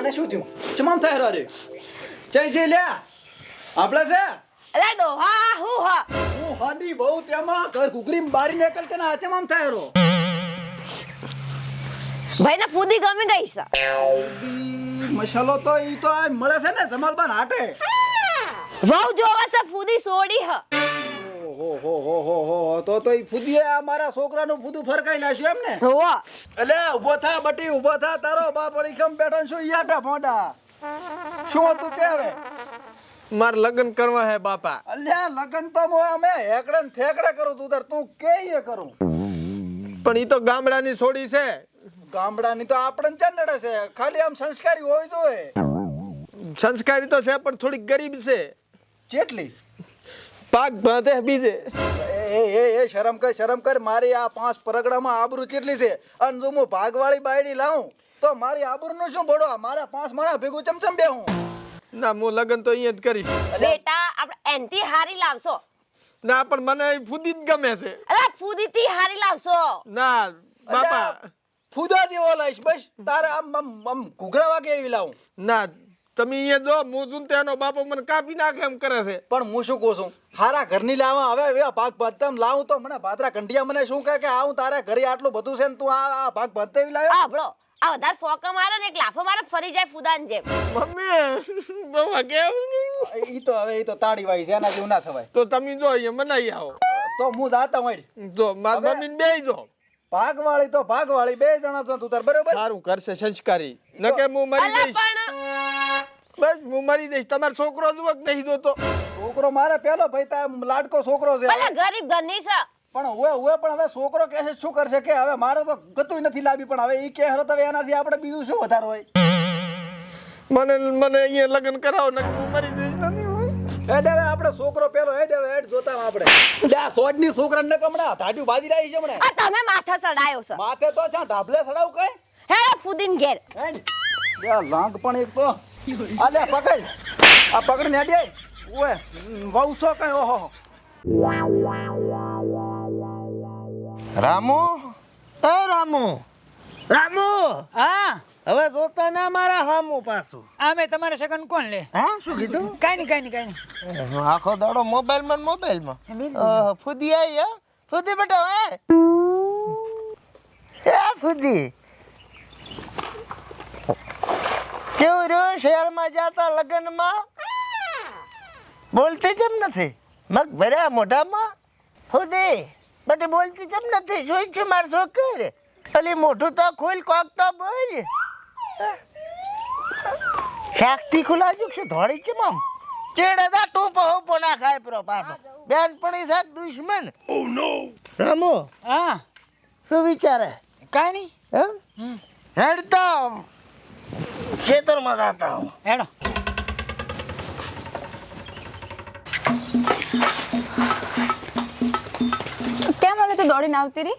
એટલે શું થયું? ચમામ થાય રે જય જય લે આપણે છે? અલા ડોહા હું હ. હું હાડી બહુ તેમાં ઘર ઘુઘરી બારી નીકળ કે ના? ચમામ થાય રો ભાઈને ફૂદી ગમી ગઈ છે. મસાલો તો ઈ તો મળે છે ને જમાલબાન હાટે. વહુ જોવા છે ફૂદી સોડી હ. હો હો હો હો. તો તો ઈ ફુદીએ આ મારા છોકરાનું ફુદું ફરકાઈ નાખ્યું એમ ને? હોવો. એટલે ઊભો થા બટી ઊભો થા. તારો બાપ વળી કેમ બેઠો છું યાટા ફોંડા શું તું કે હવે? મારે લગ્ન કરવા હે બાપા. અલ્યા લગન તો મો અમે હેકડે ને થેકડે કરું તું તાર. તું કે એ કરું? પણ ઈ તો ગામડાની છોડી છે. ગામડાની તો આપણે ચા નડે છે. ખાલી આમ સંસ્કારી હોય જોઈએ સંસ્કારી તો છે પણ થોડીક ગરીબ છે. જેટલી? પાક બાંધે બીજે. એ એ એ શરમ કર શરમ કર મારી આ પાંચ પરગડામાં આબરૂ કેટલી છે. અને જો હું ભાગવાળી બાયડી લાવું તો મારી આબરૂનું શું બડો? મારા પાંચ માણા ભેગું ચમચમ બે હું ના હું લગ્ન તો અહીંયા જ કરીશ. બેટા આપણે એનથી હારી લાવશો. ના પણ મને ફૂદી જ ગમે છે. અલા ફૂદી થી હારી લાવશો. ના બાપા. ફૂદા જેવો લઈશ બસ. તારે આમ આમ આમ ઘૂઘરા વાગે એવી લાવું. ના તમે અહીંયા જો બાપો મને કાપી નાખે એમ કરે છે. પણ હું શું કહું છું? હારા ઘરની લાવા હવે હવે ભાગ ભંતમ લાવું તો મને ભાદરા કંઢિયા મને શું કહે કે આવું તારે ઘરે આટલું બધું છે ને તું આ આ ભાગ ભંતે લાવ્યો? આ આપણો આ વધારે ફોકા મારે ને એક લાફો મારે ફરી જાય ફૂદાન જેમ. મમ્મી બાબા કેમ ઈ તો હવે ઈ તો તાળી વાઈ છે એના જેવું ના થવાય. તો તમે જો અહીંયા મનાઈ આવો. તો હું જાતા જો મારી મમ્મીને બેહી જો. ભાગવાળી તો ભાગવાળી બે જણા છો તું તાર બરોબર? સારું કરશે સંસ્કારી. ન કે હું મરી જઈશ. બસ હું મરી જઈશ. તમારો છોકરો જુઓ કે નહીં જોતો. છોકરો મારે પેલો ભાઈ તા લાડકો છોકરો છે. ભલે ગરીબ ઘરની છે. પણ હવે હવે પણ હવે છોકરો કહે છે શું કરશે કે હવે મારે તો ગતું નથી લાવી પણ હવે ઈ કે હરત હવે એનાથી આપણે બીજું શું વધારે હોય? મને મને અહીંયા લગ્ન કરાવો ને હું મરી જઈશ નથી હોય. હેડ હવે આપણે છોકરો પેલો હેડ હવે હેડ જોતા આપણે. લ્યા સોડની છોકરા ને કમણા ધાડ્યું બાજી રહી છે હમણાં. આ તમે માથા સડાયો છે. માથે તો છે ધાબલે સડાવ કઈ? હે ફુદીન ઘેર. હેડ. જા લાંગ પણ એક તો. આ લે પકડ. આ પકડ ને હેડ ઓએ વૌસો કઈ? ઓહો રામુ? એ રામુ? રામુ! હા? હવે જોતા ના મારા હામુ પાછું. આમે તમારે સેકન્ડ કોણ લે? હા? શું કીધું? કાઈ નહીં કાઈ નહીં કાઈ નહીં. આખો દાડો મોબાઈલમાં મોબાઈલમાં ઓહો, ફુદી આવી હે? ફુદી બેટા હે એ ફુદી? કેવું રહ્યું શહેરમાં જાતા લગ્નમાં? બોલતી કેમ નથી? મગ ભર્યા મોઢામાં? ફુદી બટ બોલતી કેમ નથી? જોઈ છું માર છોકર. અલી મોઢું તો ખોલ કોક તો બોલ. શાકથી ખુલાજુ છે ધોળી છે મમ? ચેડે દા ટૂંપો હોપો પોના ખાય પ્રો પાછો. બેન પડી છે દુશ્મન. ઓ નો રામો હા. શું વિચારે? કાઈ નહીં. હે? હેડ તો ખેતરમાં જતા હું. હેડો. કેમ ઓલે તું દોડીને આવતી રહી?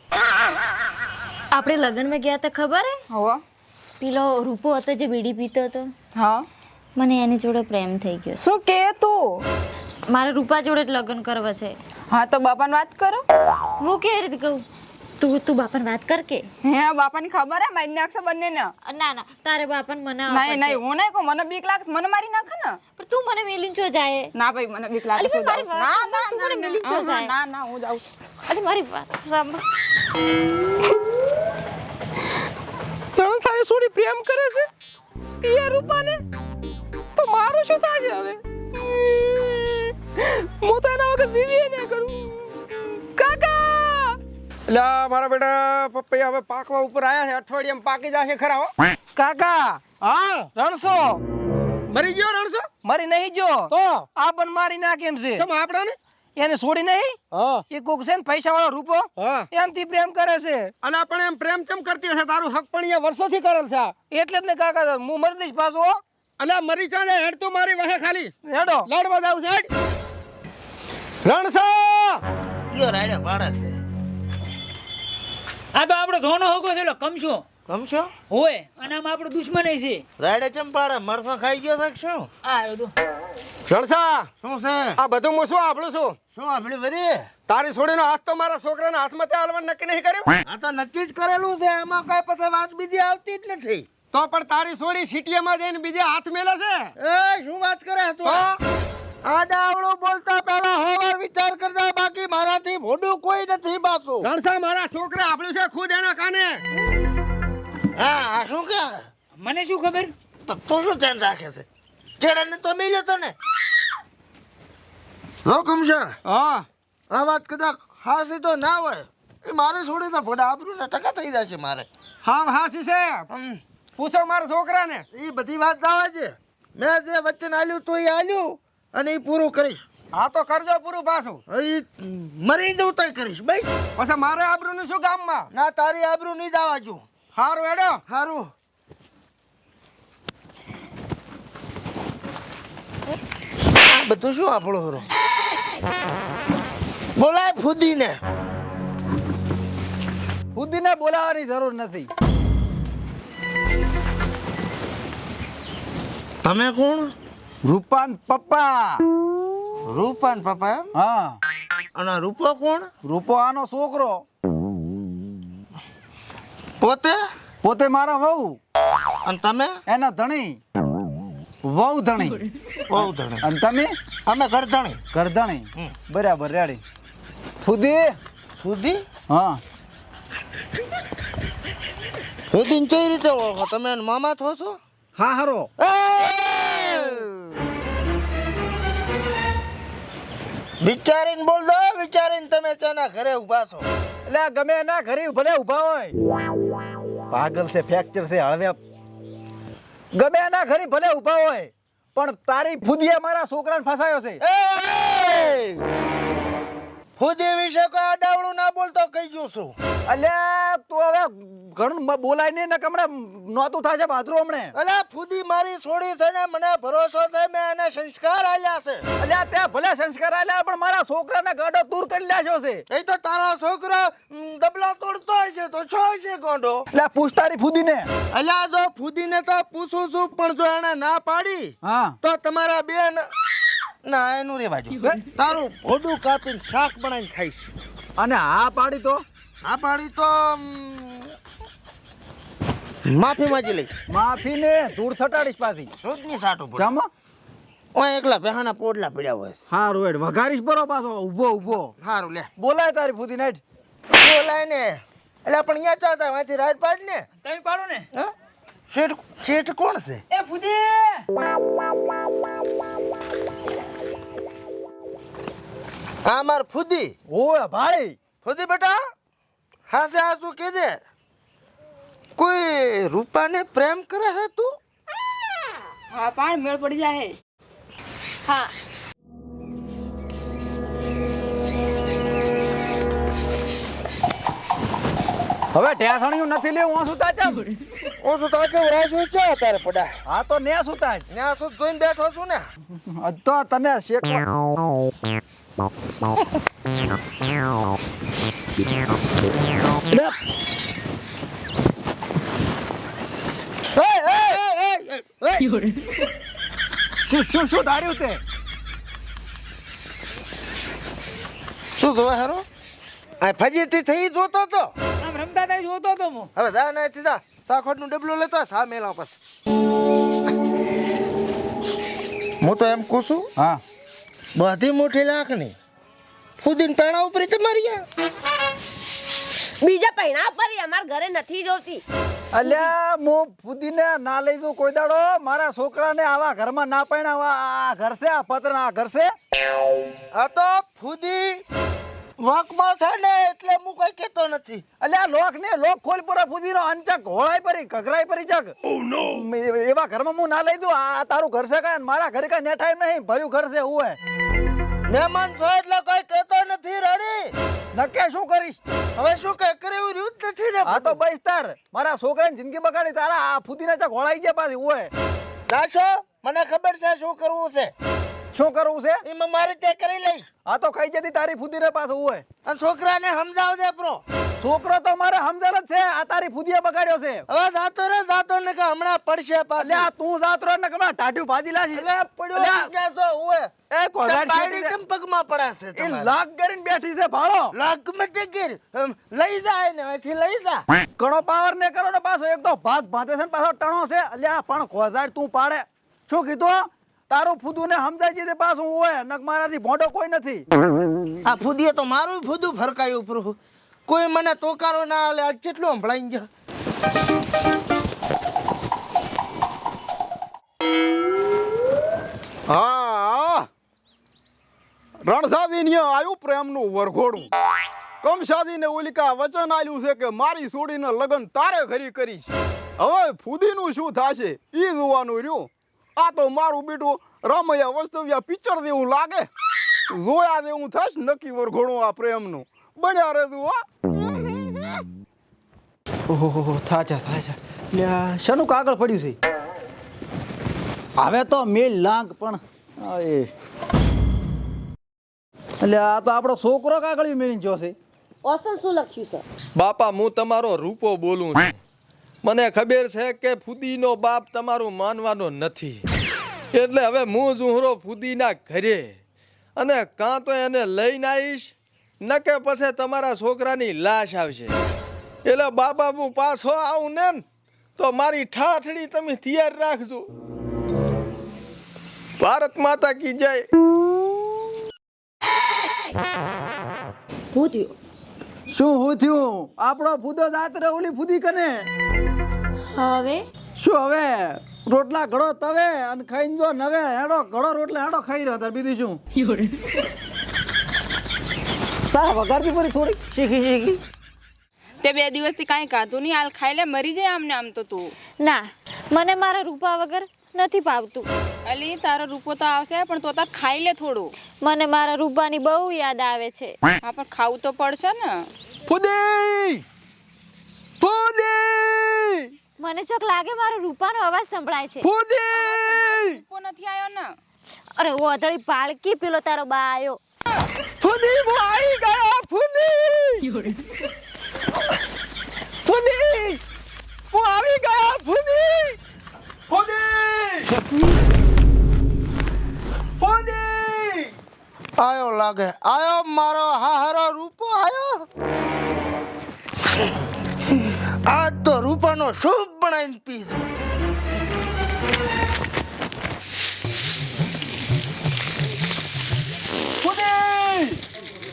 આપણે લગ્નમાં ગયા હતા ખબર હે? હો. પેલો રૂપો હતો જે બીડી પીતો હતો. હા. મને એની જોડે પ્રેમ થઈ ગયો. શું કે તું? મારે રૂપા જોડે જ લગ્ન કરવા છે. હા તો બાપાને વાત કરો. હું કેવી રીતે કહું? તું તું બાપાને વાત કર કે? હે બાપાની ખબર હે મારી નાખશે બંને ને ના ના તારે બાપાને મનાવવા નહીં નહીં હું નહીં કહું મને બીક લાગશે મને મારી નાખે ને? પણ તું મને મેલીન જો જાય. ના ભાઈ મને બીક લાગે છે ના તું ના મને ના, મિલી જો જાય. ના ના હું જાઉં અરે મારી વાત સાંભળ. ત્રણ સારી છોડી પ્રેમ કરે છે? પિયા રૂપાને? તો મારું શું થશે હવે? હું તો એના વગર જીવીએ ને કરું. એટલે મારા બેટા પપૈયા હવે પાકવા ઉપર આયા છે અઠવાડિયામાં પાકી જશે ખરા હો. કાકા! હા? રણસો! મરી ગયો રણસો? મરી નહીં જો તો? આ પણ મારી નાખે એમ છે. કેમ આપણાને? એને છોડી નહીં? એ કોક છે ને પૈસા વાળો રૂપો એનથી પ્રેમ કરે છે. અને આપણે એમ પ્રેમ કેમ કરતી હશે? તારું હક પણ અહીંયા વર્ષોથી કરેલ છે એટલે જ ને કાકા હું મરી દઈશ પાછો. અલે મરી ચાલે હેડ તું મારી વહે ખાલી. હેડો. લડવા જાવ છે રણસો! યો રાડે પાડે છે? આ તો આપણો ધોનો હોગો છે લો કમશો. કમશો? હોય અને આમ આપણો દુશ્મન છે. રાડે ચંપાડે મરસો ખાઈ ગયો છે શું? આ તો. રણસા શું છે? આ બધું હું શું આપણું છું? શું આપણી બધી? તારી છોડીનો હાથ તો મારા છોકરાના હાથમાં તે હાલવાનું નક્કી નહીં કર્યું? આ તો નક્કી જ કરેલું છે આમાં કઈ પછી વાત બીજી આવતી જ નથી. તો પણ તારી છોડી સિટીએમાં જઈને બીજા હાથ મેલે છે? એ શું વાત કરે તું? આ ડાવડું બોલતા પહેલા હોવાર વિચાર કરતા બાકી મારાથી મોઢું કોઈ નથી બાસુ. રણસા મારા છોકરા આપણું છે ખુદ એના કાને. હા આ શું કે? મને શું ખબર? તો તું શું ધ્યાન રાખે છે? કેળાને તો મિલ્યો તો ને હો કમશા. હા. આ વાત કદાચ હાસી તો ના હોય. એ મારે છોડી તો ભડા આબરૂ ને ટકા થઈ જશે મારે. હા હાસી છે. પૂછો મારા છોકરાને. એ બધી વાત આવે છે. મેં જે વચન આલ્યું તો એ આલ્યું. અને એ પૂરું કરીશ. હા તો કરજો પૂરું પાછું. એ મરી જવું તોય કરીશ ભાઈ પછી મારે આબરૂનું શું ગામમાં ના તારી આબરૂ નહીં દાવા જો હારું એડો સારું બધું શું આપણો હરો? બોલાય ફૂદીને. ખુદીને બોલાવવાની જરૂર નથી. તમે કોણ? રૂપાન પપ્પા. રૂપાન પપ્પા એમ? હા. અને રૂપો કોણ? રૂપો આનો છોકરો. પોતે? પોતે મારા વહુ. અને તમે? એના ધણી. વહુ ધણી. વહુ ધણી. અને તમે? અમે ગરધણી. ગરધણી. બરાબર રેડી. સુધી સુધી હા. સુધી કઈ રીતે ઓળખો? તમે મામા થો છો? હા હારો. વિચારીને બોલ દો વિચારીને તમે ચાના ઘરે ઊભા છો. એટલે ગમે એના ઘરે ભલે ઊભા હોય. પાગલ છે ફ્રેક્ચર છે હળવે. ગમે એના ઘરે ભલે ઊભા હોય પણ તારી ફુદીએ મારા છોકરાને ફસાયો છે. એ! ફૂદી વિશે કોઈ અડાવડું ના બોલતો કહી ગયું છું. અલ્યા તું હવે ઘણું બોલાય નહીં ને કમણે નોતું છે બાથરૂમ હમણે. અલે ફૂદી મારી છોડી છે ને મને ભરોસો છે મેં એને સંસ્કાર આલ્યા છે. અલ્યા ત્યાં ભલે સંસ્કાર આલ્યા પણ મારા છોકરાને ગાડો દૂર કરી લેશો છે. એ તો તારા છોકરો ડબલા તોડતો છે તો છો છે ગોંડો? એટલે પૂછ તારી ફુદીને. અલ્યા જો ફૂદીને તો પૂછું છું પણ જો એને ના પાડી હા. તો તમારા બેન ના એનું રે બાજુ તારું ભોડું કાપીને શાક બનાવીને ખાઈશ. અને આ પાડી તો? આ પાડી તો માફી માંગી લઈ માફી ને ધૂળ સટાડીશ પાછી. રોજની સાટું જામો? ઓય એકલા બેહાના પોડલા પડ્યા હોય સારું એડ વઘારીશ બરો પાછો. ઊભો ઊભો. સારું લે. બોલાય તારી ફૂદી નાઈટ બોલાય ને. એટલે પણ અહીંયા ચાલતા વાંચી રાઈટ પાડ ને. તમે પાડો ને. હા? શેઠ શેઠ કોણ છે? એ ફુદી! આ માર ફુદી. ઓય ભાઈ ફુદી બેટા? હા છે આ શું કહેજે કોઈ રૂપાને પ્રેમ કરે છે તું? હા પણ મેળ પડી જાય હા. હવે ઢેસણિયું નથી લેવું હું સુતા છે હું સુતા છે કે રાશું છે અત્યારે પડા. હા તો ને સુતા ત્યાં શું જોઈને બેઠો છું ને. તો તને શેકવા લે. એ, એ, એ, એ, એ. શું શું શું ધાર્યું તે શું જોવે હેરો આ ફજીતી થઈ જોતો તો આમ રમતા હતા જોતો તો હું હવે જા ના સીધા સાખોટનું ડબલું લેતો સા મેલા પછી હું તો એમ કહું છું હા બધી મોટી લાખની. ફૂદીને પેણા ઉપર તે આ. બીજા પૈણા પર અમાર ઘરે નથી જોતી. અલ્યા હું ફુદીને ના લઈ જઉં કોઈ દાડો. મારા છોકરાને આવા ઘરમાં ના પૈણા આ ઘર છે આ પત્ર આ ઘર છે આ તો ફૂદી વાંકમાં છે ને એટલે હું કઈ કેતો નથી. અલ્યા લોક ને લોક ખોલ પૂરા રહ્યો અંચક હોળાઈ પરી કગરાઈ પરી ચક મ- એવા ઘરમાં હું ના લઈ દઉં આ તારું ઘર છે કાંઈ? મારા ઘરે કાંઈ નેઠાઈ નહીં ભર્યું ઘર છે હું મહેમાન છો એટલે કોઈ કહેતો નથી રડી? નકે શું કરીશ? હવે શું કે કર્યું એવું રહ્યું જ નથી ને આ તો બૈસ્તાર તાર. મારા છોકરાની જિંદગી બગાડી તારા આ ફુદીના ચક ઘોળાઈ ગયા પાછી હું હે દાશો મને ખબર છે શું કરવું છે. શું કરવું છે? એમાં મારી તે કરી લઈશ. આ તો ખાઈ જતી તારી ફુદીને પાછું હું હે અને છોકરાને સમજાવજે પ્રો. છોકરો તો મારે સમજણ જ છે આ તારી ફુદીએ બગાડ્યો છે. હવે જાતો રે જાતો ને કે હમણાં પડશે પાછે. આ તું જાતરો ને કે હમણાં ટાઢ્યું ભાજી લાશી એટલે પડ્યો કેસો હોય એ કોઝાડ બાયડી કેમ પગમાં પડાશે એ લાગ કરીને બેઠી છે ભાળો. લાગ મતે ગીર. હમ, લઈ જાય ને અહીંથી લઈ જા. ઘણો પાવર ને કરો ને પાછો એક તો ભાગ ભાતે છે ને પાછો ટણો છે. અલ્યા પણ કોઝાડ તું પાડે. શું કીધું તારું ફૂદું ને સમજાય છે તે પાછું હોય નક મારાથી મોટો કોઈ નથી. આ ફૂદીએ તો મારું ફૂદું ફરકાયું પ્રભુ કોઈ મને તોકારો ના આલે આજ કેટલું સંભળાઈ ગયો? હા રણસાદી ને આવ્યું પ્રેમનું વરઘોડું. કમસાદી ને ઓલિકા વચન આલ્યું છે કે મારી છોડીને લગ્ન તારે ઘરી કરીશ. હવે ફૂદીનું શું થશે ઈ જોવાનું રહ્યું. આ તો મારું બેટું રામૈયા વસ્તવ્યા પિક્ચર જેવું લાગે. જોયા જેવું થશ નક્કી વરઘોડું આ પ્રેમનું. બન્યા રે તું ઓહો થાચા થાચા શાનું કાગળ પડ્યું છે? હવે તો મેલ લાંગ પણ એટલે આ તો આપણો છોકરો કાગળ મેળીને જોશે ઓસન શું લખ્યું છે? બાપા હું તમારો રૂપો બોલું છું. મને ખબર છે કે ફૂદીનો બાપ તમારું માનવાનો નથી. એટલે હવે હું ઝુહરો ફૂદીના ઘરે. અને કાં તો એને લઈને આવીશ ન કે પછી તમારા છોકરાની લાશ આવશે. એટલે બાપા હું પાછો આવું ને તો મારી ઠાઠડી તમે તૈયાર રાખજો. ભારત માતા કી જય. શું હું થયું આપણો ફૂદો જાત રે ઓલી ફૂદી કને? હવે? શું હવે? રોટલા ઘડો તવે અને ખાઈને જો નવે. હેડો ઘડો રોટલા હેડો ખાઈ રહ્યો તાર. બીજું શું? તારા વગાડતી પડી થોડી શીખી શીખી. તે બે દિવસથી કાંઈ કાધું નહીં. હાલ ખાઈ લે મરી જાય આમને આમ તો તું. ના મને મારા રૂપા વગર નથી પાવતું અલી તારો રૂપો તો આવશે પણ તો તાર ખાઈ લે થોડું. મને મારા રૂપાની બહુ યાદ આવે છે. હા પણ ખાવું તો પડશે ને. ફૂદી! ફૂદી! મને ચોક લાગે મારો રૂપાનો અવાજ સંભળાય છે. ફૂદી! રૂપો નથી આવ્યો ને. અરે ઓધળી પાળકી પેલો તારો બા આવ્યો ફૂદી હું આવી ગયો ફૂદી! ફૂદી હું આવી ગયો ફૂદી! ફૂદી! ફૂદી! આયો લાગે આયો મારો હાહરો રૂપો આયો. આ તો રૂપાનો શુભ બનાવીને પીધો ફૂદી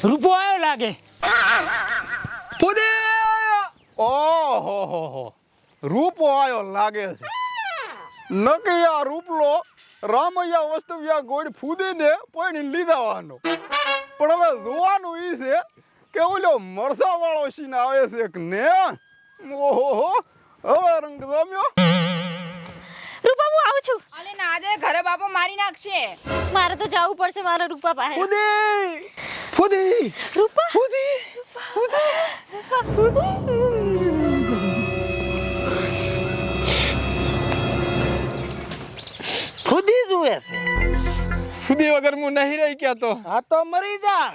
રૂપો આવ્યો લાગે. ઓહો હો હો. રૂપો આયો લાગે છે. નકી આ રૂપલો રામૈયા વસ્તવ્યા ગોળ ફૂદીને પોઈની લીધાવાનો. પણ હવે જોવાનું ઈ છે કે ઓલો મરસા વાળો સીન આવે છે કે ને? ઓહો હવે રંગ જમ્યો રૂપા હું આવું છું. અલે ના આજે ઘરે બાપો મારી નાખશે. મારે તો જવું પડશે મારા રૂપા પાસે. ફૂદી ફૂદી રૂપા ફૂદી ખુદી જુએ છે. ફૂદી વગર હું નહીં રહી ગયા તો? આ તો મરી જા.